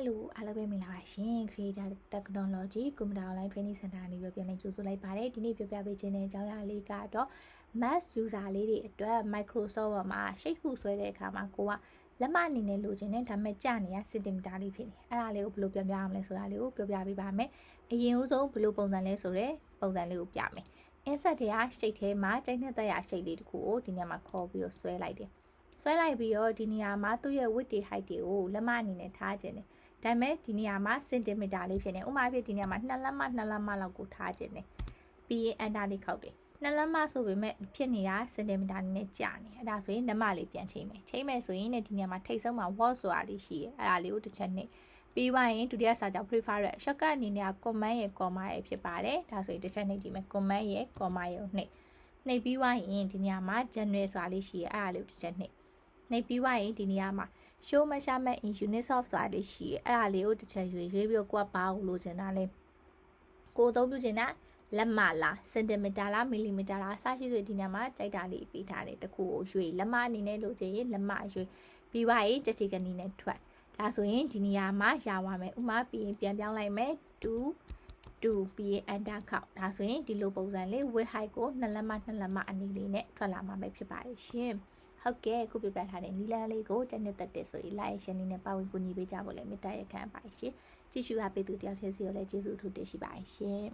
Hello အားလုံးပဲမင်္ဂလာပါရှင် Creator Technology Computer Online Training Center ကနေပြီးပြန်လည်ကြိုဆိုလိုက်ပါတယ်ဒီနေ့ပြောပြပေးခြင်းတဲ့အကြောင်းအရာလေးကတော့ Mac user လေးတွေအတွက် Microsoft မှာရှိတ်ခုဆွဲတဲ့အခါမှာကိုကလက်မအနေနဲ့လိုချင်တယ်ဒါပေမဲ့ကြာနေရစင်တီမီတာလေးဖြစ်နေအဲ့ဒါလေးကိုဘယ်လိုပြန်ပြရမလဲဆိုတာလေးကိုပြောပြပေးပါမယ်အရင်ဦးဆုံးဘယ်လိုပုံစံလဲဆိုတော့ပုံစံလေးကိုပြမယ် insert တွေကရှိတ်ထဲမှာကျိတ်နဲ့တက်ရရှိတ်လေးတစ်ခုကိုဒီနေရာမှာခေါ်ပြီးတော့ဆွဲလိုက်တယ်ဆွဲလိုက်ပြီးတော့ဒီနေရာမှာသူ့ရဲ့ width တွေ height တွေကိုလက်မအနေနဲ့ထားခြင်းတယ် ဒါပေမဲ့ဒီနေရာမှာစင်တီမီတာလေးဖြစ်နေဥပမာဖြစ်ဒီနေရာမှာ2လက်မ2လက်မလောက်ကိုထားခြင်းတယ်ပြီးရင် enter လေးခောက်တယ်2လက်မဆိုပေမဲ့ဖြစ်နေတာစင်တီမီတာနဲ့ကြာနေအဲ့ဒါဆိုရင်လက်မလေးပြန်ချိန်မယ်ချိန်မယ်ဆိုရင်ဒီနေရာမှာထိတ်ဆုံးမှာ word ဆိုတာလေးရှိရဲအဲ့ဒါလေးကိုတစ်ချက်နှိပ်ပြီးသွားရင်ဒုတိယစာကြောင့် prefer ရ shortcut အနေနဲ့ command ရဲ့ comma ရဲ့ဖြစ်ပါတယ်ဒါဆိုရင်တစ်ချက်နှိပ်ကြည့်မယ် command ရဲ့ comma ရဲ့ကိုနှိပ်နှိပ်ပြီးသွားရင်ဒီနေရာမှာ general ဆိုတာလေးရှိရဲအဲ့ဒါလေးကိုတစ်ချက်နှိပ်နှိပ်ပြီးသွားရင်ဒီနေရာမှာ show measurement in units of ဆိုတာလေးရှိရဲအဲ့ဒါလေးကိုတစ်ချက်ရွေရွေးပြီးတော့ကိုကဘာကိုလိုချင်တာလဲကိုအသုံးပြုချင်တာလက်မလားစင်တီမီတာလားမီလီမီတာလားအစရှိတွေဒီညမှာကြိုက်တာလေးပေးထားတယ်တခုကိုရွေလက်မအနေနဲ့လိုချင်ရင်လက်မရွေပြီးပါရင်ချက်ချီကနေနဲ့ထွက်ဒါဆိုရင်ဒီနေရာမှာရပါမယ်ဥမာပြီးရင်ပြန်ပြောင်းလိုက်မယ်2 2ပြီးရင် enter ခောက်ဒါဆိုရင်ဒီလိုပုံစံလေး width height ကိုနှစ်လက်မနှစ်လက်မအနေလေးနဲ့ထွက်လာမှာပဲဖြစ်ပါတယ်ရှင်ဟုတ်ကဲ့ခုပြပြထားတဲ့နီလန်းလေးကိုတက်နှစ်သက်တဲ့ဆိုရင် like ရှင်လေးနဲ့ပါဝင်ကူညီပေးကြဖို့လည်းမေတ္တာရက်ခံပါတယ်ရှင်ကြည့်ရှုအားပေးသူတယောက်ချင်းစီကိုလည်းကျေးဇူးအထူးတင်ရှိပါတယ်ရှင်